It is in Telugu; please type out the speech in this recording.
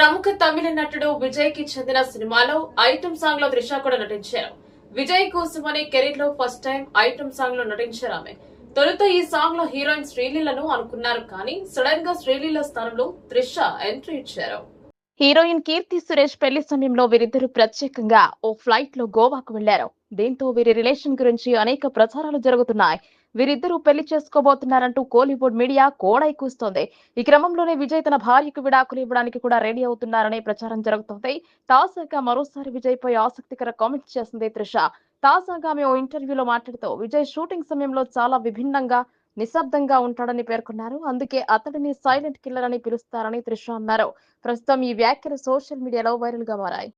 ప్రముఖ తమిళ నటుడు విజయ్కి చెందిన సినిమాలో ఐటమ్ సాంగ్లో త్రిష కూడా నటించారు. విజయ్ కోసమని కెరీర్లో ఫస్ట్ టైం ఐటమ్ సాంగ్లో నటించారు ఆమె. తొలుత ఈ సాంగ్లో హీరోయిన్ శ్రీలీలను అనుకున్నారు కానీ సడన్గా శ్రీలీల స్థానంలో త్రిష ఎంట్రీ ఇచ్చారు. హీరోయిన్ కీర్తి సురేష్ పెళ్ళి సమయంలో వీరిద్దరూ ప్రత్యేకంగా ఓ ఫ్లైట్లో గోవాకు వెళ్ళారు దీంతో వీరి రిలేషన్ గురించి అనేక ప్రచారాలు జరుగుతున్నాయి. వీరిద్దరూ పెళ్ళి చేసుకోబోతున్నారంటూ కోలీవుడ్ మీడియా కోడై కూస్తోంది. ఈ క్రమంలోనే విజయ్ తన భార్యకు విడాకులు ఇవ్వడానికి కూడా రెడీ అవుతున్నారనే ప్రచారం జరుగుతోంది. తాజాగా మరోసారి విజయ్ పై ఆసక్తికర కామెంట్స్ చేసింది త్రిష. తాజాగా ఆమె ఓ ఇంటర్వ్యూలో మాట్లాడుతూ విజయ్ షూటింగ్ సమయంలో చాలా విభిన్నంగా నిశ్శబ్దంగా ఉంటాడని పేర్కొన్నారు. అందుకే అతడిని సైలెంట్ కిల్లర్ అని పిలుస్తారని త్రిష అన్నారు. ప్రస్తుతం ఈ వ్యాఖ్యలు సోషల్ మీడియాలో వైరల్గా మారాయి.